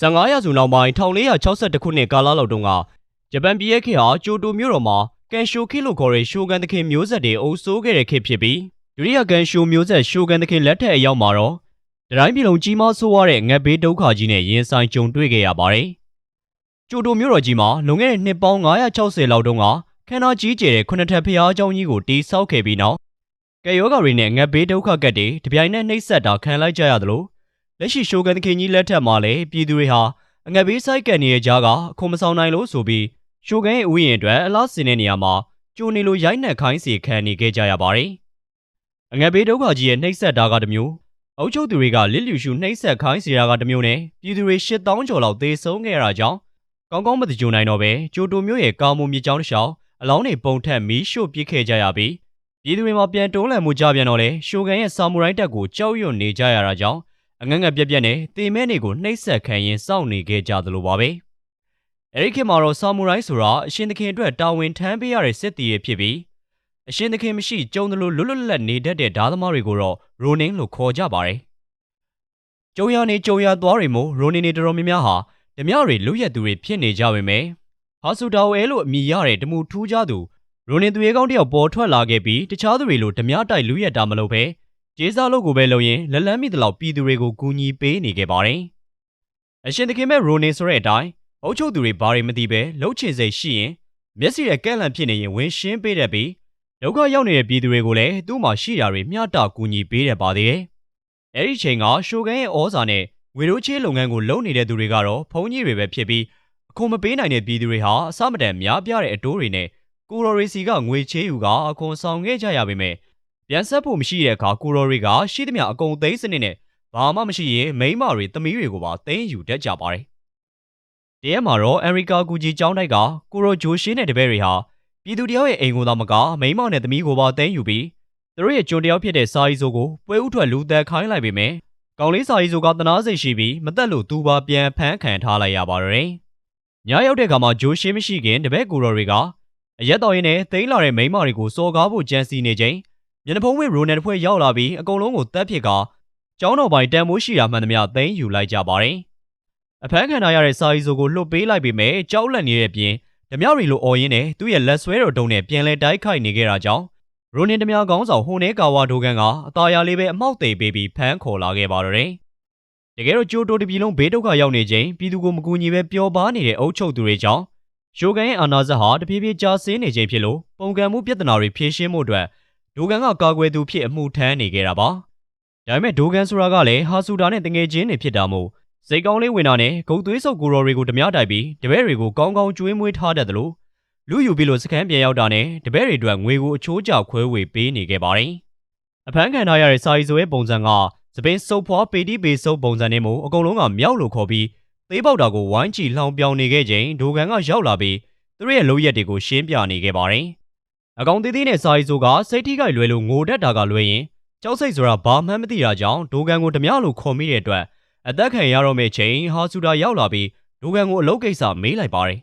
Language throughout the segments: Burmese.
15ရာစုနောက်ပိုင်း1462ခုနှစ်ကာလလောက်တုန်းကဂျပန်ပြည်ရဲ့ခေတ်ဟာကျိုတိုမြို့တော်မှာကန်ရှိုခေတ်လို့ခေါ်တဲ့ရှိုဂန်သခင်မျိုးဆက်တွေအုပ်စိုးခဲ့တဲ့ခေတ်ဖြစ်ပြီးဒုတိယကန်ရှိုမျိုးဆက်ရှိုဂန်သခင်လက်ထက်အရောက်မှာတော့တတိုင်းပြည်လုံးကြီးမားဆိုးဝါးတဲ့ငတ်ဘေးဒုက္ခကြီးနဲ့ရင်ဆိုင်ကြုံတွေ့ခဲ့ရပါတယ်။ကျိုတိုမြို့တော်ကြီးမှာလွန်ခဲ့တဲ့နှစ်ပေါင်း960လောက်တုန်းကခန္ဓာကြီးကျယ်တဲ့ခုနှစ်ထပ်ဖျားเจ้าကြီးကိုတီးဆောက်ခဲ့ပြီးနောက်ကဲယောဂါတွေနဲ့ငတ်ဘေးဒုက္ခကတ်တွေတပြိုင်နက်နှိပ်စက်တာခံလိုက်ကြရသလို လက်ရှိရှိုဂန်သခင်ကြီးလက်ထက်မှာလည်းပြည်သူတွေဟာအငတ်ဘေးဆိုင်ကန်နေတဲ့ကြားကအခွန်မဆောင်နိုင်လို့ဆိုပြီးရှိုဂန်ရဲ့ဥယျာဉ်အတွက်အလားစင်တဲ့နေရာမှာကျိုနေလိုရိုက်နှက်ခိုင်းစီခံနေခဲ့ကြရပါတယ်။အငတ်ဘေးဒုက္ခကြီးရဲ့နှိပ်စက်တာကတစ်မျိုးအုပ်ချုပ်သူတွေကလစ်လျူရှုနှိပ်စက်ခိုင်းစီတာကတစ်မျိုးနဲ့ပြည်သူတွေ8000ကျော်လောက်သေဆုံးခဲ့ရတာကြောင့်ကောင်းကောင်းမတကြုံနိုင်တော့ပဲကျိုတိုမျိုးရဲ့ကာမွန်မြေကြောင်းတစ်လျှောက်အလောင်းတွေပုံထက်မီးရှို့ပစ်ခဲ့ကြရပြီးပြည်သူတွေမှာပြန်တွန်းလှန်မှုကြပြန်တော့လေရှိုဂန်ရဲ့ဆာမူရိုင်းတပ်ကိုကြောက်ရွံ့နေကြရတာကြောင့် အငငက်ပြက်ပြက်နဲ့တေမဲနေကိုနှိပ်စက်ခံရင်စောင့်နေခဲ့ကြသလိုပါပဲအဲဒီခေတ်မှာတော့ဆာမူရိုင်းဆိုတာအရှင်သခင်အတွက်တာဝန်ထမ်းပေးရတဲ့စစ်တီတွေဖြစ်ပြီးအရှင်သခင်မရှိကြုံသလိုလွတ်လွတ်လပ်နေတတ်တဲ့ဓာသမားတွေကိုတော့ရိုနင်းလို့ခေါ်ကြပါတယ်ကျုံရနေကျုံရသွားတွေမို့ရိုနင်းနေတော်တော်များများဟာဓမြတွေလွတ်ရက်သူတွေဖြစ်နေကြပေမယ့်ဟာဆူတာဝဲလို့အမည်ရတဲ့တမှုထူးခြားသူရိုနင်သူရဲကောင်းတယောက်ပေါ်ထွက်လာခဲ့ပြီးတခြားသူတွေလိုဓမြတိုက်လူရက်တာမလုပ်ပဲ ကျေးစားလုပ်ကိုပဲလုပ်ရင်လက်လန်းမိသလောက်ပြည်သူတွေကိုကူညီပေးနေခဲ့ပါတယ်။အရှင်သခင်မဲ့ရိုနင်ဆိုတဲ့အတိုင်းအုပ်ချုပ်သူတွေဘာတွေမသိပဲလှုပ်ချင်စိတ်ရှိရင်မျက်စိရဲ့ကဲ့လန့်ဖြစ်နေရင်ဝင်ရှင်းပေးတတ်ပြီးဒုက္ခရောက်နေတဲ့ပြည်သူတွေကိုလည်းသူ့မှာရှိတာတွေမျှတကူညီပေးတတ်ပါသေးတယ်။အဲဒီချိန်ကရှိုဂန်ရဲ့ဩဇာနဲ့ငွေတို့ချေးလုပ်ငန်းကိုလုပ်နေတဲ့သူတွေကတော့ဖုန်းကြီးတွေပဲဖြစ်ပြီးအခွန်မပေးနိုင်တဲ့ပြည်သူတွေဟာအစမတန်များပြားတဲ့အတိုးတွေနဲ့ကိုရိုရီစီကငွေချေးယူကအခွန်ဆောင်ခဲ့ကြရပေမဲ့ ပြန်ဆက်ဖို့မရှိတဲ့အခါကိုရိုရီကရှိသမျှအကုန်သိမ်းစနစ်နဲ့ဘာမှမရှိရင်မိန်းမတွေသမီးတွေကိုပါသိမ်းယူတတ်ကြပါတယ်။တရက်မှာတော့အမ်ရီကာကူဂျီကျောင်းတိုက်ကကိုရိုဂျိုရှင်းတဲ့တပည့်တွေဟာပြည်သူတယောက်ရဲ့အိမ်ကိုသာမကမိန်းမနဲ့သမီးကိုပါသိမ်းယူပြီးသူတို့ရဲ့ကျွန်တယောက်ဖြစ်တဲ့စာရီဆိုကိုပွဲဥထွက်လူသက်ခိုင်းလိုက်ပေမဲ့ကောင်လေးစာရီဆိုကတနာစိတ်ရှိပြီးမတက်လို့သူပါပြန်ဖမ်းခံထားလိုက်ရပါတယ်။ညရောက်တဲ့အခါမှာဂျိုရှင်းမရှိခင်တပည့်ကိုရိုတွေကအရက်တော်ရင်နဲ့သိမ်းလာတဲ့မိန်းမတွေကိုစော်ကားဖို့ကြံစီနေချိန် မျက်နှာဖုံးဝင့်ရိုနယ်တစ်ဖွဲ့ရောက်လာပြီးအကုန်လုံးကိုတပ်ဖြစ်ကကျောင်းတော်ပိုင်တန်မိုးရှိတာမှန်သမျှသိမ်းယူလိုက်ကြပါတယ်။အဖမ်းခံရတဲ့စာရီဆိုကိုလွတ်ပေးလိုက်ပေမဲ့ကြောက်လန့်နေတဲ့ပြင်ဓမြောက်ရီလိုအော်ရင်းနဲ့သူ့ရဲ့လက်ဆွဲတော်တုံးနဲ့ပြန်လဲတိုက်ခိုက်နေခဲ့တာကြောင့်ရိုနင်ဓမြောက်ကောင်းဆောင်ဟိုနဲကာဝါဒိုကန်ကအตาရလေးပဲအမောက်သိပေးပြီးဖမ်းခေါ်လာခဲ့ပါတော့တယ်။တကယ်တော့ကျိုတိုတပြည်လုံးဘေးဒုက္ခရောက်နေချိန်ပြည်သူကိုမကူညီပဲပျော်ပါနေတဲ့အုပ်ချုပ်သူတွေကြောင့်ရှိုဂန်ရဲ့အာဏာစက်ဟာတဖြည်းဖြည်းကျဆင်းနေခြင်းဖြစ်လို့ပုံကံမှုပြဿနာတွေဖြေရှင်းမှုအတွက် ဒိုကန်ကကာကွယ်သူဖြစ်အမှုထမ်းနေခဲ့တာပါ။ဒါပေမဲ့ဒိုကန်ဆိုတာကလည်းဟာဆူတာနဲ့တငယ်ချင်းတွေဖြစ်တာမို့စိတ်ကောင်းလေးဝင်တာနဲ့ဂုတ်သွေးဆုပ်ကိုရော်တွေကိုဓမြတိုက်ပြီးတပည့်တွေကိုကောင်းကောင်းကျွေးမွေးထားတတ်တယ်လို့လူယူပြီးလို့စကန်ပြန်ရောက်တာနဲ့တပည့်တွေအတွက်ငွေကိုအချိုးကျခွဲဝေပေးနေခဲ့ပါတယ်။အဖမ်းခံထားရတဲ့စာရီဆိုရဲ့ပုံစံကစပင်းစုပ်ဖွားပေတီပေစုပ်ပုံစံနဲ့မို့အကုန်လုံးကမြောက်လို့ခေါ်ပြီးသေးပေါက်တာကိုဝိုင်းချီလှောင်ပြောင်နေခဲ့ချိန်ဒိုကန်ကရောက်လာပြီးသူတို့ရဲ့လုပ်ရက်တွေကိုရှင်းပြနေခဲ့ပါတယ်။ အကောင်သေးသေးနဲ့စာရီဆိုကစိတ်ထိခိုက်လွယ်လို့ငိုတတ်တာကလွယ်ရင်ကြောက်စိတ်ဆိုတာဘာမှမသိတာကြောင့်ဒိုကန်ကိုဓမြလို့ခေါ်မိတဲ့အတွက်အသက်ခံရတော့မယ့်ချိန်ဟာဆူတာရောက်လာပြီးဒိုကန်ကိုအလုပ်ကိစ္စမေးလိုက်ပါတယ်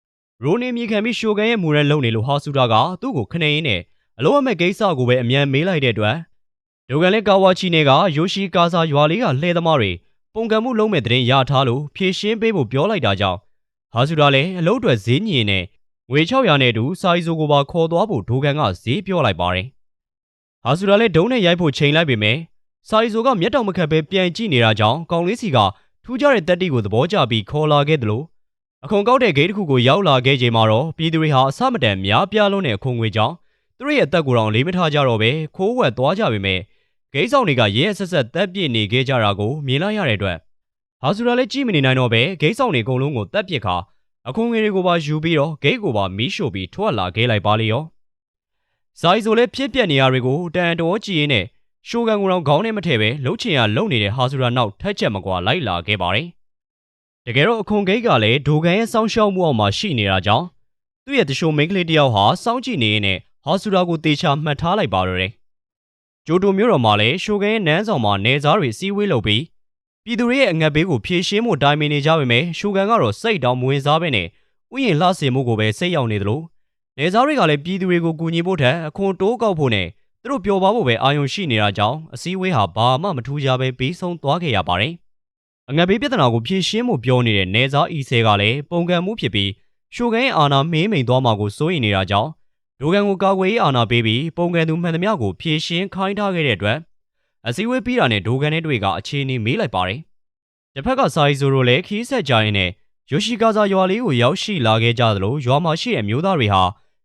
။ရိုနေမြေခံပြီးရှိုကန်ရဲ့မူရန်လုံနေလို့ဟာဆူတာကသူ့ကိုခနေရင်းနဲ့အလုပ်အမဲ့ကိစ္စကိုပဲအမြန်မေးလိုက်တဲ့အတွက်ဒိုကန်လည်းကာဝါချီနေကယိုရှိကာဆာရွာလေးကလှဲသမားတွေပုံကံမှုလုံးမဲ့တဲ့ရထားလို့ဖြည့်ရှင်းပေးဖို့ပြောလိုက်တာကြောင့်ဟာဆူတာလည်းအလုပ်အတွက်ဈေးညင်နဲ့ ငွေ600နဲ့အတူစာရီဆိုကိုပါခေါ်သွားဖို့ဒိုကန်ကဈေးပြောလိုက်ပါတယ်။ဟာဆူတာလည်းဒုံးနဲ့ရိုက်ဖို့ချိန်လိုက်ပေမဲ့စာရီဆိုကမျက်တောင်မခတ်ပဲပြန်ကြည့်နေတာကြောင့်ကောင်လေးစီကထူးခြားတဲ့တက်တီကိုသဘောကျပြီးခေါ်လာခဲ့တယ်လို့အခွန်ကောက်တဲ့ဂိတ်တစ်ခုကိုရောက်လာခဲ့ချိန်မှာတော့ပြည်သူတွေဟာအဆမတန်များပြားလုံးတဲ့အခွန်ငွေကြောင့်သူတို့ရဲ့အသက်ကိုယ်တော်လေးမထားကြတော့ပဲခိုးဝက်သွားကြပေမဲ့ဂိတ်ဆောင်တွေကရဲဆက်ဆက်တက်ပြစ်နေခဲ့ကြတာကိုမြင်လိုက်ရတဲ့အတွက်ဟာဆူရာလည်းကြည့်မနေနိုင်တော့ပဲဂိတ်ဆောင်တွေအကုန်လုံးကိုတက်ပြစ်ခါ အခွန်ငွေတွေကိုပါယူပြီးတော့ဂိတ်ကိုပါမီးရှို့ပြီးထွက်လာခဲ့လိုက်ပါလေရောဇိုင်ဆိုလည်းဖြစ်ပြက်နေရတွေကိုတန်တော်ကြည့်ရင်းနဲ့ရှိုကန်ကိုတော့ခေါင်းနဲ့မထည့်ပဲလှုပ်ချင်ရလှုပ်နေတဲ့ဟာဆူရာနောက်ထက်ချက်မကွာလိုက်လာခဲ့ပါတယ်တကယ်တော့အခွန်ဂိတ်ကလည်းဒိုကန်ရဲ့စောင်းရှောက်မှုအောက်မှာရှိနေတာကြောင့်သူ့ရဲ့တရှိုမိန်းကလေးတယောက်ဟာစောင်းကြည့်နေရင်းနဲ့ဟာဆူရာကိုတေချာမှတ်ထားလိုက်ပါတော့တယ်ဂျိုတိုမျိုးတော်မှာလည်းရှိုကန်ရဲ့နန်းဆောင်မှာနေစားတွေစီးဝေးလုပ်ပြီး ပြည်သူတွေရဲ့အငတ်ဘေးကိုဖြေရှင်းမှုတိုင်ပင်နေကြပေမဲ့ရှိုကန်ကတော့စိတ်တောင်မဝင်စားပဲနဲ့ဥယျာဉ်လှဆင်မှုကိုပဲစိတ်ရောက်နေသလိုနေစားတွေကလည်းပြည်သူတွေကိုကူညီဖို့ထက်အခွန်တိုးကောက်ဖို့နဲ့သူတို့ပျော်ပါဖို့ပဲအာရုံရှိနေတာကြောင့်အစည်းအဝေးဟာဘာမှမထူးခြားပဲပြီးဆုံးသွားခဲ့ရပါတယ်။အအငတ်ဘေးပြဿနာကိုဖြေရှင်းမှုပြောနေတဲ့နေစားအီဆဲကလည်းပုံကံမှုဖြစ်ပြီးရှိုကန်ရဲ့အာဏာမင်းမိန်သွားမှာကိုစိုးရိမ်နေတာကြောင့်ဒိုကန်ကိုကာကွယ်ရေးအာဏာပေးပြီးပုံကံသူမှန်သမျှကိုဖြေရှင်းခိုင်းထားခဲ့တဲ့အတွက် အစည်းအဝေးပြီးတာနဲ့ဒိုကန်နဲ့တွေကအခြေအနေမေးလိုက်ပါတယ်။တစ်ဖက်ကစာရီဆိုတို့လည်းခီးဆက်ကြရင်နဲ့ယိုရှိကာဇာရွာလေးကိုရောက်ရှိလာခဲ့ကြသလိုရွာမှာရှိတဲ့မျိုးသားတွေဟာ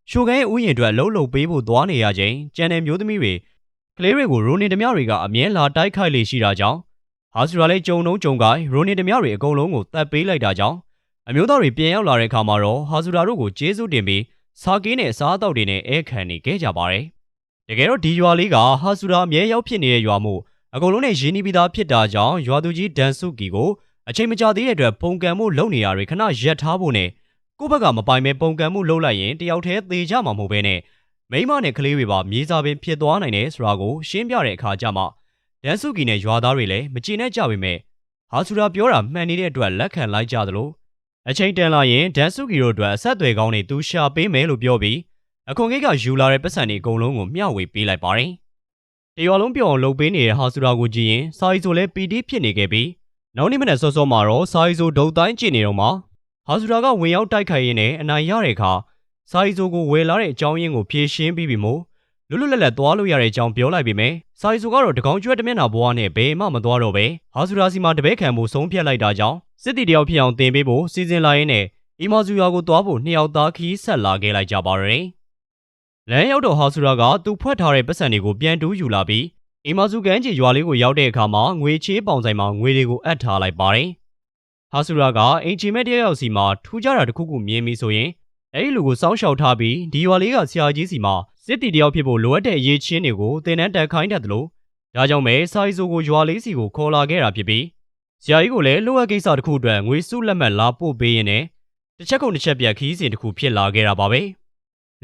ရှိုကန်ရဲ့ဥယျာဉ်အတွက်လှုပ်လှုပ်ပေးဖို့သွားနေရချိန်ကျန်တဲ့မျိုးသမီးတွေကလေးတွေကိုရိုနေဓမြတွေကအမြဲလာတိုက်ခိုက်လေရှိတာကြောင့်ဟာဆူရာလည်းကြုံတုံးကြုံကိုင်းရိုနေဓမြတွေအကုန်လုံးကိုတတ်ပေးလိုက်တာကြောင့်အမျိုးသားတွေပြန်ရောက်လာတဲ့အခါမှာတော့ဟာဆူရာတို့ကိုကျေးဇူးတင်ပြီးစာကင်းနဲ့စားအသောက်တွေနဲ့အဲခံနေခဲ့ကြပါတယ်။ တကယ်တော့ဒီရွာလေးကဟာဆူရာအမြဲရောက်ဖြစ်နေတဲ့ရွာမို့အကုန်လုံးနဲ့ရင်းနှီးပြီးသားဖြစ်တာကြောင့်ရွာသူကြီးဒန်ဆုကီကိုအချိန်မကြာသေးတဲ့အတွက်ပုံကံမှုလုပ်နေတာတွေခဏရက်ထားဖို့နဲ့ကိုယ့်ဘက်ကမပိုင်မဲ့ပုံကံမှုလုပ်လိုက်ရင်တယောက်တည်းသေကြမှာမဟုတ်ဘဲနဲ့မိမနဲ့ကလေးတွေပါမြေစာပင်ဖြစ်သွားနိုင်တယ်ဆိုတာကိုရှင်းပြတဲ့အခါကျမှဒန်ဆုကီနဲ့ရွာသားတွေလည်းမကျေနပ်ကြပေမဲ့ဟာဆူရာပြောတာမှန်နေတဲ့အတွက်လက်ခံလိုက်ကြသလိုအချိန်တန်လာရင်ဒန်ဆုကီတို့အတွက်အဆက်အသွယ်ကောင်းတွေသူရှာပေးမယ်လို့ပြောပြီး အခွန်ကိတ်ကယူလာတဲ့ပတ်စံတွေအကုန်လုံးကိုမျှဝေပေးလိုက်ပါတယ်။တရွာလုံးပြောင်းလုပ်ပေးနေတဲ့ဟာဆူရာကိုကြည့်ရင်စာရီဆိုလဲပီတီဖြစ်နေခဲ့ပြီးနောက်နေ့မနေ့စောစောမှာတော့စာရီဆိုဒုတ်တိုင်းကျင်နေတော့မှဟာဆူရာကဝင်ရောက်တိုက်ခိုက်ရင်းနဲ့အနိုင်ရတဲ့အခါစာရီဆိုကိုဝယ်လာတဲ့အကြောင်းရင်းကိုဖြေရှင်းပြီးပြီမို့လွတ်လွတ်လပ်လပ်သွားလို့ရတဲ့အကြောင်းပြောလိုက်ပေမဲ့စာရီဆိုကတော့တကောင်ကျွဲတမျက်နှာဘွားနဲ့ဘယ်မှမသွားတော့ပဲဟာဆူရာစီမှာတပည့်ခံဖို့ဆုံးဖြတ်လိုက်တာကြောင့်စစ်တီတယောက်ဖြစ်အောင်တင်ပေးဖို့စီစဉ်လာရင်းနဲ့အီမာဇူယာကိုသွားဖို့နှစ်ယောက်သားခီးဆက်လာခဲ့လိုက်ကြပါရယ် လမ်းရောက်တော့ဟာဆူရာကသူဖွက်ထားတဲ့ပတ်စံတွေကိုပြန်တူးယူလာပြီးအီမာဇူကန်ကြီးရွာလေးကိုရောက်တဲ့အခါမှာငွေချေးပေါင်ဆိုင်မှာငွေတွေကိုအပ်ထားလိုက်ပါတယ်ဟာဆူရာကအင်ဂျီမက်တယောက်စီမှာထူးခြားတာတစ်ခုခုမြင်ပြီးဆိုရင်အဲ့ဒီလူကိုစောင်းရှောက်ထားပြီးဒီရွာလေးကဆရာကြီးစီမှာစစ်တီတယောက်ဖြစ်ဖို့လိုအပ်တဲ့အရေးချင်းတွေကိုတင်နန်းတက်ခိုင်းတတ်တယ်လို့ဒါကြောင့်ပဲစာရီဆိုကိုရွာလေးစီကိုခေါ်လာခဲ့တာဖြစ်ပြီးဆရာကြီးကိုလည်းလိုအပ်ကိစ္စတစ်ခုအတွက်ငွေစုလက်မှတ်လာပို့ပေးရင်းနဲ့တစ်ချက်ကုန်တစ်ချက်ပြက်ခီးစဉ်တစ်ခုဖြစ်လာခဲ့တာပါပဲ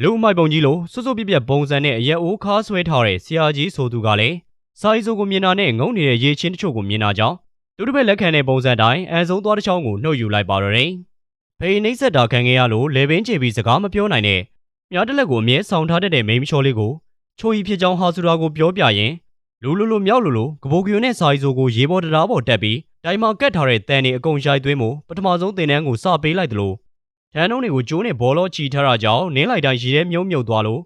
လူမိုက်ပုံကြီးလိုစွတ်စွတ်ပြက်ပြက်ပုံစံနဲ့အရက်အိုးခါဆွဲထားတဲ့ဆရာကြီးဆိုသူကလည်းစာရီဆိုကိုမြင်တာနဲ့ငုံနေတဲ့ရေချင်းတချို့ကိုမြင်တာကြောင့်သူတို့ဘက်လက်ခံတဲ့ပုံစံတိုင်းအန်ဆုံးသွားတစ်ချောင်းကိုနှုတ်ယူလိုက်ပါတော့တယ်ဖေးနှိမ့်ဆက်တာခံခဲ့ရလို့လေပင်ချေပြီးစကားမပြောနိုင်တဲ့မြားတက်လက်ကိုအမြဲဆောင်ထားတတ်တဲ့မိန်းမချောလေးကိုချိုရီဖြစ်ကြောင်းဟာဆူရာကိုပြောပြရင်လူလူလူမြောက်လူလူကဘိုကီယိုနဲ့စာရီဆိုကိုရေပေါ်တရားပေါ်တက်ပြီးတိုင်မှာကတ်ထားတဲ့တန်တွေအကုန်ရိုက်သွင်းမှုပထမဆုံးတင်တန်းကိုစပေးလိုက်တယ်လို့ ထန်းတုံးတွေကိုကျိုးနဲ့ဘောလောချီထားတာကြောင့်နင်းလိုက်တိုင်းရေထဲမြုံမြုပ်သွားလို့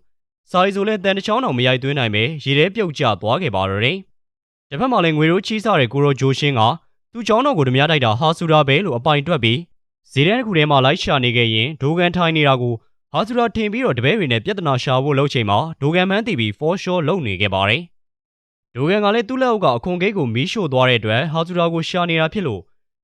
စာရီဆိုလည်းတန်တစ်ချောင်းတောင်မရိုက်သွင်းနိုင်ပဲရေထဲပြုတ်ကျသွားခဲ့ပါတော့တယ်။တစ်ဖက်မှာလည်းငွေရိုးချီးစားတဲ့ကိုရိုဂျိုရှင်းကသူ့ချောင်းတော်ကိုဓမြတိုက်တာဟာဆူရာပဲလို့အပိုင်တွက်ပြီးဇေတန်းတစ်ခုထဲမှာလိုက်ရှာနေခဲ့ရင်ဒိုကန်ထိုင်နေတာကိုဟာဆူရာထင်ပြီးတော့တပည့်တွေနဲ့ပြဿနာရှာဖို့လုပ်ချိန်မှာဒိုကန်မန်းတီပြီးဖော်ရှောလုပ်နေခဲ့ပါတယ်။ဒိုကန်ကလည်းသူ့လက်အောက်ကအခွန်ကိတ်ကိုမီးရှို့သွားတဲ့အတွက်ဟာဆူရာကိုရှာနေတာဖြစ်လို့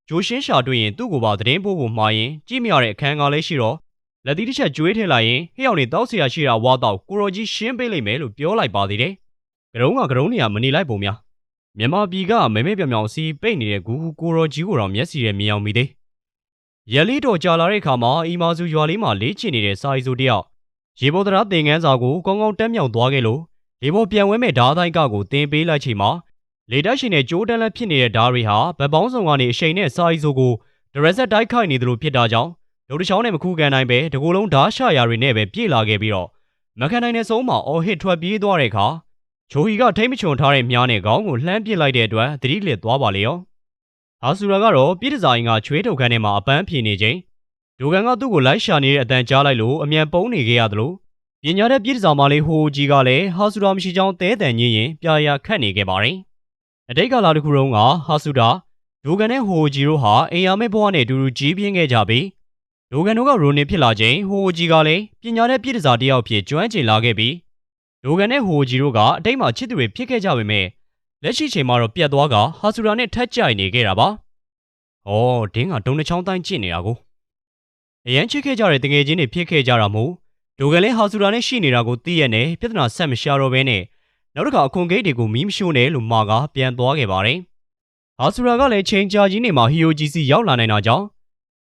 ဂျိုးရှင်းရှာတွေ့ရင်သူ့ကိုပါသတင်းပို့ဖို့မှာရင်ကြည့်မရတဲ့အခန်းကားလေးရှိတော့လက်သီးတစ်ချက်ကြွေးထည့်လိုက်ရင်ဟဲ့အောင်နေတောက်ဆရာရှိတာဝါတော့ကိုရောကြီးရှင်းပေးလိမ့်မယ်လို့ပြောလိုက်ပါသေးတယ်။ကရုံးကကရုံးနေရမနေလိုက်ပုံများမြန်မာပြည်ကမဲမဲပြောင်ပြောင်စီပိတ်နေတဲ့ဂူကိုရောကြီးကိုတော့မျက်စီနဲ့မြင်အောင်မိသေး။ရလီတော်ကြာလာတဲ့အခါမှာအီမာစုရွာလေးမှာလေးချင်နေတဲ့စာရီစုတယောက်ရေပေါ်သရာသင်ငန်းစာကိုကောင်းကောင်းတက်မြောက်သွားခဲ့လို့လေပေါ်ပြန်ဝဲမဲ့ဓာတိုင်းကကိုတင်ပေးလိုက်ချိန်မှာ လေတက်ရှင်နဲ့ကြိုးတန်းလက်ဖြစ်နေတဲ့ဓာတ်တွေဟာဗတ်ပေါင်းဆောင်ကနေအရှိန်နဲ့စာရီဆိုကိုဒရက်ဆက်တိုက်ခိုက်နေသလိုဖြစ်တာကြောင့်လူတစ်ချောင်းနဲ့မခုကန်နိုင်ပဲတကူလုံးဓာတ်ရှာရာတွေနဲ့ပဲပြေးလာခဲ့ပြီးတော့မခံနိုင်တဲ့ဆုံးမှာအော်ဟစ်ထွက်ပြေးသွားတဲ့အခါဂျိုဟီကထိမ့်မချွန်ထားတဲ့မြားနဲ့ခေါင်းကိုလှမ်းပစ်လိုက်တဲ့အတွက်သတိလစ်သွားပါလေရောဟာဆူရာကတော့ပြည်တစားရင်ကချွေးထုတ်ခန်းထဲမှာအပန်းဖြေနေချိန်ဒိုကန်ကသူ့ကိုလိုက်ရှာနေတဲ့အတန်ကြားလိုက်လို့အမြန်ပုံးနေခဲ့ရသလိုပညာတဲ့ပြည်တစားမလေးဟိုကြီးကလည်းဟာဆူရာမရှိချောင်းတဲတန်ညင်းရင်ပြာရခတ်နေခဲ့ပါတယ် အတိတ်ကလာတစ်ခုလုံးကဟာဆူရာဒိုကန်နဲ့ဟိုဂျီတို့ဟာအိမ်ယာမဲဘွားနဲ့အတူတူကြီးပြင်းခဲ့ကြပြီးဒိုကန်တို့ကရိုနေဖြစ်လာချိန်ဟိုဂျီကလည်းပညာတဲ့ပြည်တစားတယောက်ဖြစ်ကျွမ်းကျင်လာခဲ့ပြီးဒိုကန်နဲ့ဟိုဂျီတို့ကအတိတ်မှာချစ်သူတွေဖြစ်ခဲ့ကြပေမဲ့လက်ရှိချိန်မှာတော့ပြတ်သွားကဟာဆူရာနဲ့ထက်ကြိုက်နေခဲ့တာပါ။အော်ဒင်းကဒုံနှချောင်းတိုင်းကျင့်နေတာကိုအရန်ချစ်ခဲ့ကြတဲ့တငယ်ချင်းတွေဖြစ်ခဲ့ကြတာမို့ဒိုကန်လည်းဟာဆူရာနဲ့ရှိနေတာကိုသိရနဲ့ပြဿနာဆက်မရှာတော့ဘဲနဲ့ နောက်တစ်ခါအခွန်ဂိတ်တွေကိုမီးမရှိုးနဲ့လို့မာကပြန်သွားခဲ့ပါတယ်။ဟာဆူရာကလည်းချိန်ကြာကြီးနေမှာဟီယိုဂျီစီရောက်လာနိုင်တာကြောင့်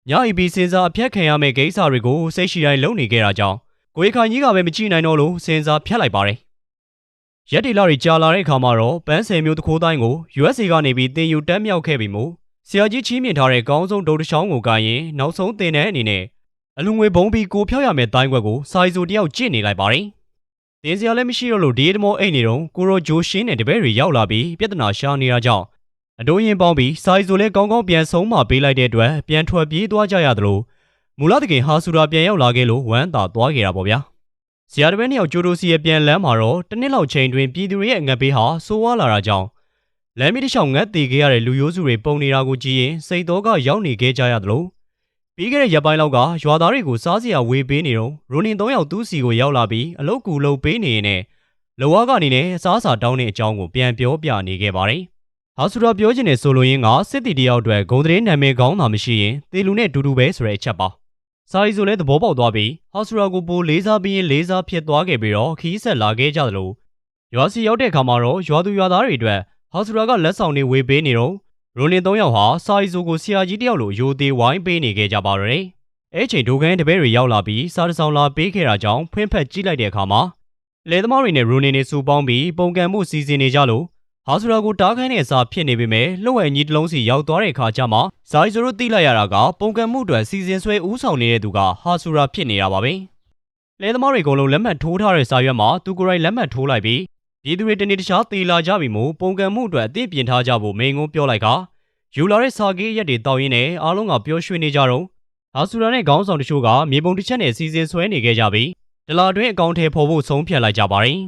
ညအီပီစင်စာအဖြတ်ခံရမယ့်ကိစ္စတွေကိုစိတ်ရှိတိုင်းလုပ်နေခဲ့တာကြောင့်ကိုရီခိုင်ကြီးကပဲမကြည့်နိုင်တော့လို့စင်စာဖြတ်လိုက်ပါတယ်။ရက်တီလာတွေကြာလာတဲ့အခါမှာတော့ပန်းဆယ်မျိုးတခိုးတိုင်းကို USA ကနေပြီးတင်ယူတက်မြောက်ခဲ့ပြီမို့ဆရာကြီးချီးမြှင့်ထားတဲ့ကောင်းဆုံးဒုတ်တချောင်းကိုကိုင်ရင်နောက်ဆုံးတင်တဲ့အနေနဲ့အလူငွေဘုံပြီးကိုဖြောက်ရမယ့်တိုင်းခွက်ကိုစာရီဆိုတယောက်ကြည့်နေလိုက်ပါတယ်။ တင်စရာလည်းမရှိတော့လို့ဒီဒမောအိတ်နေတော့ကိုရိုဂျိုရှင်းနဲ့တပည့်တွေရောက်လာပြီးပြဿနာရှာနေတာကြောင့်အတိုးရင်ပေါင်းပြီးစာရီဆိုလဲကောင်းကောင်းပြန်ဆုံးမပေးလိုက်တဲ့အတွက်ပြန်ထွက်ပြေးသွားကြရသလိုမူလတကင်ဟာဆူရာပြန်ရောက်လာခဲ့လို့ဝမ်းသာသွားခဲ့တာပေါ့ဗျာဆရာတပည့်နှစ်ယောက်ဂျိုတိုစီရဲ့ပြန်လမ်းမှာတော့တစ်နှစ်လောက်ချိန်တွင်ပြည်သူတွေရဲ့အငတ်ပေးဟာဆိုးဝါးလာတာကြောင့်လမ်းမတစ်လျှောက်ငတ်တည်ခဲ့ရတဲ့လူရိုးစုတွေပုံနေတာကိုကြည့်ရင်စိတ်တော့ကရောက်နေခဲ့ကြရသလို ပြီးခဲ့တဲ့ရက်ပိုင်းလောက်ကရွာသားတွေကိုစားစရာဝေပေးနေတော့ရိုနင်၃ယောက်သူ့စီကိုရောက်လာပြီးအလုတ်ကူလုံပေးနေရင်လည်းလောဝါကနေနဲ့အစားအစာတောင်းတဲ့အကြောင်းကိုပြန်ပြောပြနေခဲ့ပါတယ်။ဟာဆူရာပြောချင်တဲ့ဆိုလိုရင်းကစစ်တီတယောက်အတွက်ဂုံတရင်နာမည်ကောင်းတာမရှိရင်တေလူနဲ့ဒူဒူပဲဆိုတဲ့အချက်ပါ။စာရီဆိုလဲသဘောပေါက်သွားပြီးဟာဆူရာကိုပိုလေးစားပြီးရင်လေးစားဖြစ်သွားခဲ့ပြီးတော့ခီးဆက်လာခဲ့ကြသလိုရွာစီရောက်တဲ့အခါမှာတော့ရွာသူရွာသားတွေအတွက်ဟာဆူရာကလက်ဆောင်တွေဝေပေးနေတော့ ရိုလင်၃ယောက်ဟာစာရီဆိုကိုဆရာကြီးတယောက်လိုယိုသေးဝိုင်းပေးနေခဲ့ကြပါတော့တယ်။အဲ့ချိန်ဒိုကန်တပည့်တွေရောက်လာပြီးစားတဆောင်လာပေးခဲ့တာကြောင့်ဖွင့်ဖက်ကြည့်လိုက်တဲ့အခါမှာလေသမားတွေနဲ့ရိုနေနေစူပေါင်းပြီးပုံကံမှုစီစဉ်နေကြလို့ဟာဆူရာကိုတားခိုင်းတဲ့အစာဖြစ်နေပေမဲ့လှုပ်ဝဲကြီးတစ်လုံးစီရောက်သွားတဲ့အခါကျမှဇိုင်းဆိုတို့သိလိုက်ရတာကပုံကံမှုအတွက်စီစဉ်ဆွဲဦးဆောင်နေတဲ့သူကဟာဆူရာဖြစ်နေတာပါပဲ။လေသမားတွေအကုန်လုံးလက်မှတ်ထိုးထားတဲ့စာရွက်မှာသူကိုယ်တိုင်လက်မှတ်ထိုးလိုက်ပြီး ပြည်သူတွေတနေ့တခြားတေလာကြပြီမို့ပုံကံမှုအတွက်အသင့်ပြင်ထားကြဖို့မိန်ကုန်းပြောလိုက်ကယူလာတဲ့စာကေးရက်တွေတောက်ရင်းနဲ့အားလုံးကပျော်ရွှင်နေကြတော့ဟာဆူရာနဲ့ခေါင်းဆောင်တချို့ကမြေပုံတစ်ချက်နဲ့စီစဉ်ဆွဲနေခဲ့ကြပြီးဒလာတွင်းအကောင့်ထဲပေါ်ဖို့ဆုံးဖြတ်လိုက်ကြပါတယ်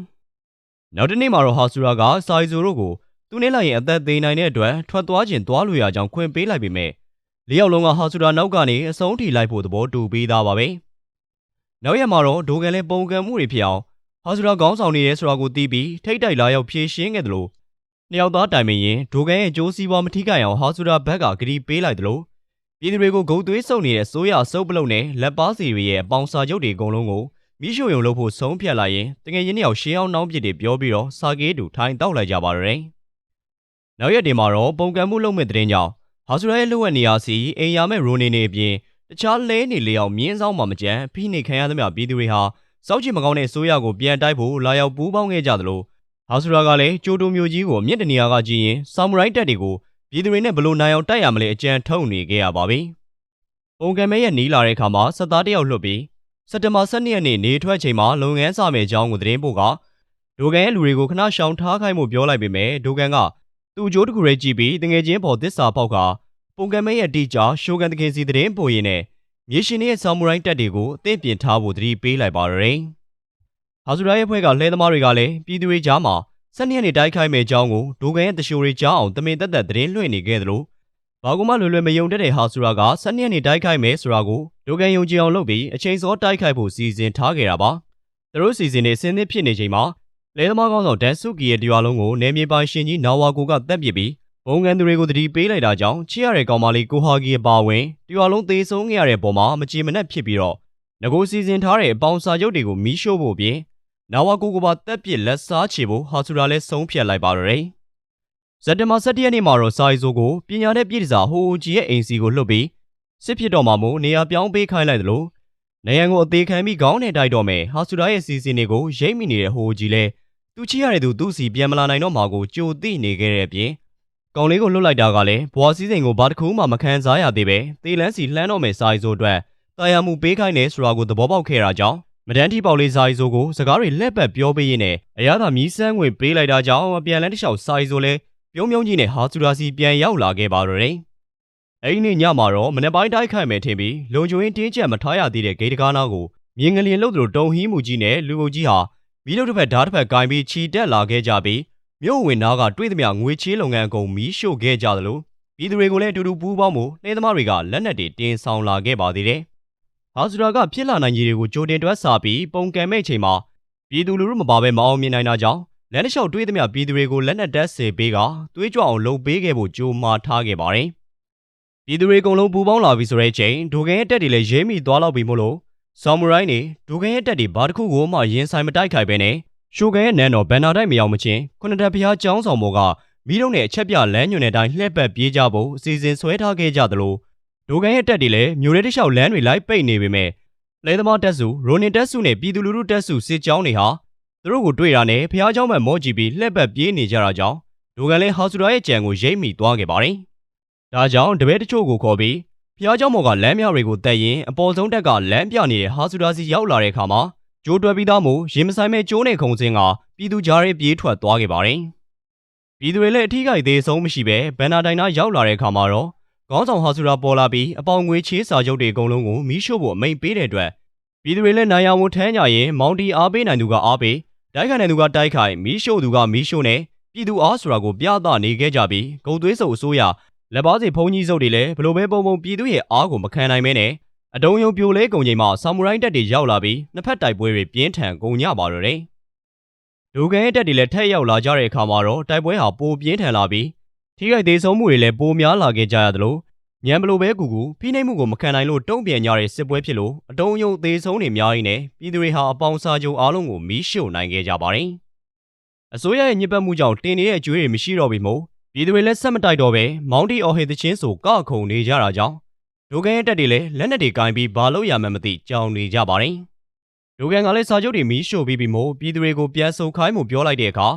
။နောက်တစ်နေ့မှာတော့ဟာဆူရာကစာရီဇိုတို့ကိုသူနဲ့လိုက်ရင်အသက်သေးနိုင်တဲ့အတွက်ထွက်သွားခြင်းသွားလို့ရကြောင်းခွင့်ပေးလိုက်ပေမဲ့လေးယောက်လုံးကဟာဆူရာနောက်ကနေအဆုံးထိလိုက်ဖို့သဘောတူပေးသားပါပဲ။နောက်ရက်မှာတော့ဒိုကန်လည်းပုံကံမှုတွေဖြစ်အောင် ဟာဆူရာခေါင်းဆောင်နေရဲဆိုတာကိုသိပြီးထိတ်တိုက်လာရောက်ဖြေရှင်းခဲ့တယ်လို့နှစ်ယောက်သားတိုင်ပင်ရင်ဒိုကန်ရဲ့ကြိုးစည်းပွားမထိခိုက်အောင်ဟာဆူရာဘက်ကဂရီပေးလိုက်တယ်လို့ပြည်သူတွေကိုဂုံသွေးစုပ်နေတဲ့ဆိုးရစုပ်ပလုံးနဲ့လက်ပါစီတွေရဲ့အပေါင်စာချုပ်တွေအကုန်လုံးကိုမိရှုယုံလို့ဖို့ဆုံးဖြတ်လိုက်ရင်တကယ်ရင်းနှစ်ယောက်ရှင်းအောင်နှောင်းပစ်တွေပြောပြီးတော့စာကေးတူထိုင်တောက်လိုက်ကြပါတော့တယ်။နောက်ရက်တွေမှာတော့ပုံကံမှုလုပ်မဲ့တဲ့တင်ကြောင့်ဟာဆူရာရဲ့လှုပ်ဝက်နေရာစီအိမ်ယာမဲ့ရိုနေနေအပြင်တခြားလဲနေလေအောင်မြင်းဆောင်မှမကြမ်းဖိနှိပ်ခံရသမျှပြည်သူတွေဟာ စောက်ချင်မကောင်းတဲ့ဆိုးရကိုပြန်တိုက်ဖို့လာရောက်ပူးပေါင်းခဲ့ကြသလိုဟာဆူရာကလည်းကျိုတိုမျိုးကြီးကိုမြင့်တနေရာကကြည့်ရင်ဆာမူရိုင်းတပ်တွေကိုပြည်သူတွေနဲ့ဘလို့နိုင်အောင်တိုက်ရမလဲအကြံထုတ်နေခဲ့ရပါပြီ။ပုံကံမဲရဲ့နီးလာတဲ့အခါမှာစက်သားတယောက်လွတ်ပြီးစက်တဘာ12ရက်နေ့နေထွက်ချိန်မှာလုပ်ငန်းစမယ်အကြောင်းကိုသတင်းပို့ကဒိုကန်ရဲ့လူတွေကိုခဏရှောင်ထားခိုင်းမှုပြောလိုက်ပေမဲ့ဒိုကန်ကသူ့အကျိုးတစ်ခုရဲကြည့်ပြီးတငယ်ချင်းပေါ်သစ္စာပေါက်ကပုံကံမဲရဲ့တီချာရှိုကန်တခင်စီသတင်းပို့ရင်းနဲ့ မြေရှင်ရဲ့ဆာမူရိုင်းတပ်တွေကိုအသင့်ပြင်ထားဖို့သတိပေးလိုက်ပါရယ်။ဟာဇူရာရဲ့ဖွဲ့ကလှဲသမားတွေကလည်းပြည်သူတွေကြားမှာစနေနေ့တိုက်ခိုက်မဲ့အကြောင်းကိုဒိုကန်ရဲ့တရှိုတွေကြားအောင်တမင်တက်တက်သတင်းလွှင့်နေခဲ့သလိုဘာကမှလွယ်လွယ်မယုံတတ်တဲ့ဟာဆူရာကစနေနေ့တိုက်ခိုက်မယ်ဆိုတာကိုဒိုကန်ယုံကြည်အောင်လုပ်ပြီးအချိန်စောတိုက်ခိုက်ဖို့စီစဉ်ထားခဲ့တာပါ။သူတို့စီစဉ်နေစင်းသစ်ဖြစ်နေချိန်မှာလဲသမားကောင်းဆောင်ဒန်ဆုကီရဲ့တရားလုံးကိုနေမြေပိုင်ရှင်ကြီးနာဝါကိုကတက်ပစ်ပြီး ဘုံကန်သူတွေကိုတတိပေးလိုက်တာကြောင့်ချစ်ရတဲ့ကောင်မလေးကိုဟာဂီအပါဝင်တရားလုံးသေးဆုံးခဲ့ရတဲ့ပုံမှာမကြည်မနှက်ဖြစ်ပြီးတော့ငကိုစီစဉ်ထားတဲ့အပေါင်စာချုပ်တွေကိုမီးရှို့ဖို့ပြင်နာဝါကိုကိုပါတက်ပစ်လက်စားချေဖို့ဟာဆူရာလဲဆုံးဖြတ်လိုက်ပါတော့တယ်။ဇက်တဘာ17ရက်နေ့မှာတော့စာရီဆိုကိုပညာတဲ့ပြည်စားဟိုအိုဂျီရဲ့အိမ်စီကိုလှုပ်ပြီးစစ်ဖြစ်တော့မှမို့နေရာပြောင်းပေးခိုင်းလိုက်သလိုနေရန်ကိုအသေးခံပြီးခေါင်းနဲ့တိုက်တော့မယ်ဟာဆူရာရဲ့စီစဉ်တွေကိုရိတ်မိနေတဲ့ဟိုအိုဂျီလဲသူချီရတဲ့သူသူ့စီပြန်မလာနိုင်တော့မှကိုကြိုသိနေခဲ့တဲ့အပြင် ကောင်လေးကိုလွတ်လိုက်တာကလည်းဘွာစည်းစိမ်ကိုဘာတစ်ခုမှမခံစားရသေးပဲတေလန်းစီလှမ်းတော့မယ်စာရီဆိုအတွက်တာယာမှုပေးခိုင်းနေဆိုတာကိုသဘောပေါက်ခဲ့တာကြောင့်မဒန်းတီပေါလေးစာရီဆိုကိုစကားတွေလက်ပတ်ပြောပေးရင်းနဲ့အရသာမြီးစမ်းငွေပေးလိုက်တာကြောင့်အပြန်လန်းတစ်လျှောက်စာရီဆိုလဲပြုံးပြုံးကြီးနဲ့ဟာဆူရာစီပြန်ရောက်လာခဲ့ပါတော့တယ်။အဲဒီနေ့ညမှာတော့မနေ့ပိုင်းတိုက်ခိုက်မယ်ထင်ပြီးလုံချိုရင်တင်းကျပ်မထားရသေးတဲ့ဂိတ်တကားနာကိုမြင်းငလျင်လို့သူတို့တုံဟီးမှုကြီးနဲ့လူအုပ်ကြီးဟာမီးတို့တစ်ဖက်ဓာတ်တစ်ဖက်ကင်ပြီးခြီတက်လာခဲ့ကြပြီး မြို့ဝင်သားကတွေ့သမျှငွေချေးလုပ်ငန်းအကုန်မီးရှို့ခဲ့ကြသလိုပြည်သူတွေကိုလည်းအတူတူပူးပေါင်းမှုနှဲသမားတွေကလက်နက်တွေတင်ဆောင်လာခဲ့ပါသေးတယ်။ဟာဆူရာကဖြစ်လာနိုင်ကြီးတွေကိုကြိုတင်တွက်ဆပြီးပုံကံမဲ့ချိန်မှာပြည်သူလူထုမပါဘဲမအောင်မြင်နိုင်တာကြောင့်လက်နက်လျှောက်တွေးသမျှပြည်သူတွေကိုလက်နက်တက်စေပေးကတွေးကြွအောင်လှုပ်ပေးခဲ့ဖို့ကြိုးမာထားခဲ့ပါတယ်။ပြည်သူတွေအကုန်လုံးပူပေါင်းလာပြီဆိုတဲ့ချိန်ဒိုကန်ရဲ့တက်တွေလည်းရဲမိသွားလောက်ပြီမို့လို့ဆာမူရိုင်းတွေဒိုကန်ရဲ့တက်တွေဘာတစ်ခုကိုမှရင်ဆိုင်မတိုက်ခိုက်ပဲနဲ့ ရှိုကံရဲ့နန်းတော်ဘန်နာတိုက်မရောက်မချင်းခုနှစ်တပ်ဖျားကျောင်းဆောင်ဘော်ကမိတို့နဲ့အချက်ပြလမ်းညွန်တဲ့အတိုင်းလှည့်ပတ်ပြေးကြဖို့အစီအစဉ်ဆွဲထားခဲ့ကြသလိုဒိုကန်ရဲ့တက်တွေလည်းမြို့ရဲတလျှောက်လမ်းတွေလိုက်ပိတ်နေပေမဲ့လဲသမားတက်စုရိုနင်တက်စုနဲ့ပြည်သူလူထုတက်စုစစ်ကြောင်းတွေဟာသူတို့ကိုတွေ့တာနဲ့ဖျားကျောင်းမှမော့ကြည့်ပြီးလှည့်ပတ်ပြေးနေကြတာကြောင့်ဒိုကန်လည်းဟာဆူရာရဲ့ကြံကိုရိပ်မိသွားခဲ့ပါတယ်။ဒါကြောင့်တပည့်တချို့ကိုခေါ်ပြီးဖျားကျောင်းမော်ကလမ်းမြတွေကိုတက်ရင်အပေါ်ဆုံးတက်ကလမ်းပြနေတဲ့ဟာဆူရာစီရောက်လာတဲ့အခါမှာ ကြိုးတွဲပြီးသားမို့ရင်မဆိုင်မဲ့ကျိုးနဲ့ခုံစင်းကပြည်သူကြားရဲပြေးထွက်သွားခဲ့ပါတယ်။ပြည်သူတွေလည်းအထီးကိုက်သေးဆုံးမရှိပဲဘန်နာတိုင်နာရောက်လာတဲ့အခါမှာတော့ခေါင်းဆောင်ဟာဆူရာပေါ်လာပြီးအပေါင်ငွေချေးစာချုပ်တွေအကုန်လုံးကိုမီးရှို့ဖို့အမိန့်ပေးတဲ့အတွက်ပြည်သူတွေလည်းနိုင်ရန်ကိုထမ်းကြရင်မောင်တီအားပေးနိုင်သူကအားပေးတိုက်ခိုင်နိုင်သူကတိုက်ခိုင်မီးရှို့သူကမီးရှို့နေပြည်သူအားဆိုတာကိုပြသနေခဲ့ကြပြီးဂုံသွေးစုပ်အစိုးရလက်ပါစီဖုန်ကြီးစုပ်တွေလည်းဘလို့ပဲပုံပုံပြည်သူရဲ့အားကိုမခံနိုင်မဲနဲ့ အတုံးယုံပြိုလဲကုန်ချိန်မှာဆာမူရိုင်းတပ်တွေရောက်လာပြီးနှစ်ဖက်တိုက်ပွဲတွေပြင်းထန်ကုန်ကြပါတော့တယ်။ဒိုကန်ရဲ့တပ်တွေလည်းထက်ရောက်လာကြတဲ့အခါမှာတော့တိုက်ပွဲဟာပိုပြင်းထန်လာပြီးထိခိုက်သေးဆုံးမှုတွေလည်းပိုများလာခဲ့ကြရသလိုညံဘလိုပဲကူကူဖိနှိပ်မှုကိုမခံနိုင်လို့တုံ့ပြန်ကြတဲ့စစ်ပွဲဖြစ်လို့အတုံးယုံသေးဆုံးတွေများရင်းနဲ့ပြည်သူတွေဟာအပေါင်းစားကြုံအားလုံးကိုမီးရှို့နိုင်ခဲ့ကြပါတယ်။အစိုးရရဲ့ညစ်ပတ်မှုကြောင့်တင်နေတဲ့အကျွေးတွေမရှိတော့ပြီမို့ပြည်သူတွေလည်းဆက်မတိုက်တော့ပဲမောင်းတီအော်ဟေသချင်းဆိုကခုံနေကြတာကြောင့် ဒိုကန်ရဲ့တက်တွေလည်းလက်နက်တွေကင်ပြီးဘာလို့ရမှန်းမသိကြောင်နေကြပါတယ်။ဒိုကန်ကလည်းစာချုပ်တွေမီးရှို့ပြီးပြီမို့ပြည်သူတွေကိုပြန်ဆုတ်ခိုင်းမှုပြောလိုက်တဲ့အခါ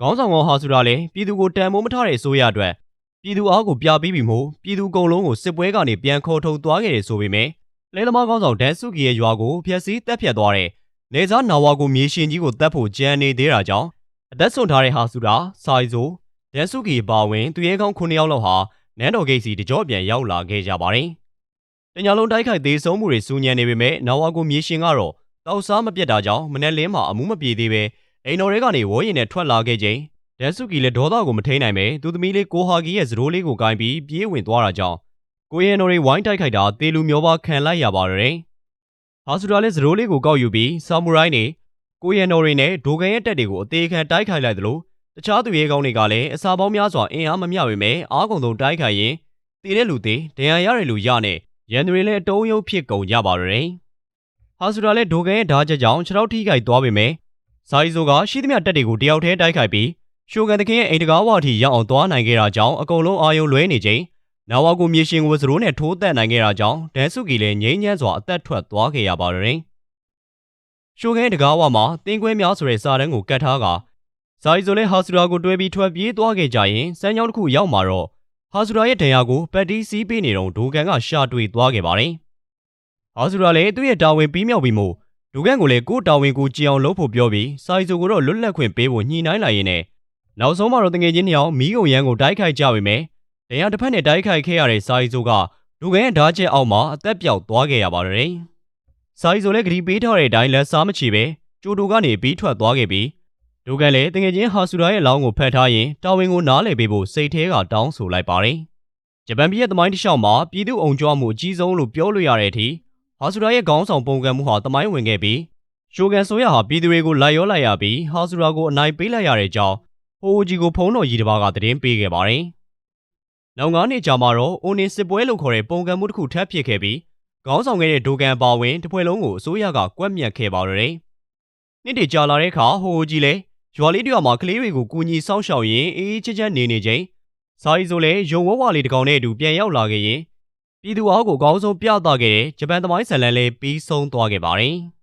ခေါင်းဆောင်ကောင်ဟာဆိုတာလည်းပြည်သူကိုတန်မိုးမထားတဲ့အစိုးရအတွက်ပြည်သူအားကိုပြပြီးပြီမို့ပြည်သူကုံလုံးကိုစစ်ပွဲကနေပြန်ခေါ်ထုတ်သွားခဲ့တယ်ဆိုပေမဲ့လဲသမားကောင်းဆောင်ဒန်စုကီရဲ့ရွာကိုဖျက်ဆီးတပ်ဖြတ်သွားတဲ့နေစားနာဝါကိုမြေရှင်ကြီးကိုတတ်ဖို့ကြံနေသေးတာကြောင့်အသက်ဆွန့်ထားတဲ့ဟာစုတာစိုင်ဆိုဒန်စုကီပါဝင်သူရဲကောင်း9ယောက်လောက်ဟာနန်းတော်ဂိတ်စီတကြောပြန်ရောက်လာခဲ့ကြပါတယ်။ တညာလုံးတိုက်ခိုက်သေးဆုံးမှုတွေစူးညံနေပေမဲ့နာဝါကိုမြေရှင်ကတော့တောက်စားမပြတ်တာကြောင့်မနေ့လင်းမှာအမှုမပြေသေးပဲအိမ်တော်တွေကနေဝေါ်ရင်နဲ့ထွက်လာခဲ့ချိန်ဒန်စုကီလည်းဒေါသကိုမထိန်နိုင်ပဲသူသမီးလေးကိုဟာကီရဲ့ဇရိုးလေးကိုကိုင်းပြီးပြေးဝင်သွားတာကြောင့်ကိုရင်တော်တွေဝိုင်းတိုက်ခိုက်တာတေလူမျိုးပါခံလိုက်ရပါတယ်။ဟာဆူတာလည်းဇရိုးလေးကိုကောက်ယူပြီးဆာမူရိုင်းတွေကိုရင်တော်တွေနဲ့ဒိုကန်ရဲ့တပ်တွေကိုအသေးခံတိုက်ခိုက်လိုက်သလိုတခြားသူရဲကောင်းတွေကလည်းအစာပေါင်းများစွာအင်အားမမျှပေမဲ့အားကုန်ဆုံးတိုက်ခိုက်ရင်တည်တဲ့လူသေးဒဏ်ရာရတဲ့လူရနဲ့ ရန်သူတွေလည်းအတုံးယုံဖြစ်ကုန်ကြပါတော့တယ်။ဟာဆူတာလည်းဒိုကန်ရဲ့ဓာတ်ချက်ကြောင့်ခြေထောက်ထိခိုက်သွားပေမဲ့ဇာအီဆိုကရှိသမျှတပ်တွေကိုတယောက်တည်းတိုက်ခိုက်ပြီးရှိုကန်တခင်ရဲ့အိမ်တကားဝါထီရောက်အောင်သွားနိုင်ခဲ့တာကြောင့်အကုန်လုံးအာယုံလွဲနေချိန်နာဝါကိုမြေရှင်ကိုစရိုးနဲ့ထိုးတက်နိုင်ခဲ့တာကြောင့်ဒန်စုကီလည်းငိမ့်ညမ်းစွာအသက်ထွက်သွားခဲ့ရပါတယ်။ရှိုကန်တကားဝါမှာတင်းကွဲများဆိုတဲ့စာတန်းကိုကတ်ထားကဇာအီဆိုလည်းဟာဆူရာကိုတွဲပြီးထွက်ပြေးသွားခဲ့ကြရင်စမ်းကြောင်းတစ်ခုရောက်မှာတော့ ဟာဆူရာရဲ့ဒဏ်ရာကိုပတ်တီးစီးပေးနေတော့ဒိုကန်ကရှာတွေ့သွားခဲ့ပါတယ်။ဟာဆူရာလည်းသူ့ရဲ့တာဝန်ပြီးမြောက်ပြီးမို့ဒိုကန်ကိုလည်းကိုတာဝန်ကိုကြည်အောင်လုပ်ဖို့ပြောပြီးစာအီဆိုကိုတော့လွတ်လပ်ခွင့်ပေးဖို့ညှိနှိုင်းလိုက်ရင်းနဲ့နောက်ဆုံးမှာတော့တငယ်ချင်းနှစ်ယောက်မီးကုံရန်ကိုတိုက်ခိုက်ကြပေမဲ့တရားတစ်ဖက်နဲ့တိုက်ခိုက်ခဲ့ရတဲ့စာရီဆိုကလူငယ်ရဲ့ဓာတ်ချက်အောက်မှာအသက်ပြောက်သွားခဲ့ရပါတယ်။စာရီဆိုလည်းဂရီပေးထားတဲ့အတိုင်းလက်စားမချေပဲကျိုတိုကနေပြီးထွက်သွားခဲ့ပြီး ဒိုကန်လည်းတငယ်ချင်းဟာဆူရာရဲ့လောင်းကိုဖတ်ထားရင်တာဝန်ကိုနားလည်ပေးဖို့စိတ်ထဲကတောင်းဆိုလိုက်ပါတယ်။ဂျပန်ပြည်ရဲ့သမိုင်းတစ်လျှောက်မှာပြည်သူ့အုံကြွမှုအကြီးဆုံးလို့ပြောလို့ရတဲ့အထိဟာဆူရာရဲ့ခေါင်းဆောင်ပုံကံမှုဟာသမိုင်းဝင်ခဲ့ပြီးရှိုကန်ဆိုရဟာပြည်သူတွေကိုလိုက်ရောလိုက်ရပြီးဟာဆူရာကိုအနိုင်ပေးလိုက်ရတဲ့အကြောင်းဟိုဂျီကိုဖုံးတော်ကြီးတစ်ပါးကသတင်းပေးခဲ့ပါတယ်။နောက်9နှစ်ကြာမှတော့အိုနင်စစ်ပွဲလို့ခေါ်တဲ့ပုံကံမှုတစ်ခုထပ်ဖြစ်ခဲ့ပြီးခေါင်းဆောင်ခဲ့တဲ့ဒိုကန်ပါဝင်တစ်ဖွဲ့လုံးကိုအစိုးရကကွက်မြတ်ခဲ့ပါတော့တယ်။နှစ်တကြာလာတဲ့အခါဟိုဂျီလည်း ရွာလေးတရွာမှာကလေးတွေကိုကူညီစောင့်ရှောက်ရင်းအေးအေးချမ်းချမ်းနေနေချိန်စာရီဆိုလည်းရုံဝဝလေးတစ်ကောင်နဲ့အတူပြန်ရောက်လာခဲ့ရင်ပြည်သူအားကိုအကောင်းဆုံးပြသခဲ့တဲ့ဂျပန်သမိုင်းဇာတ်လမ်းလေးပြီးဆုံးသွားခဲ့ပါတယ်။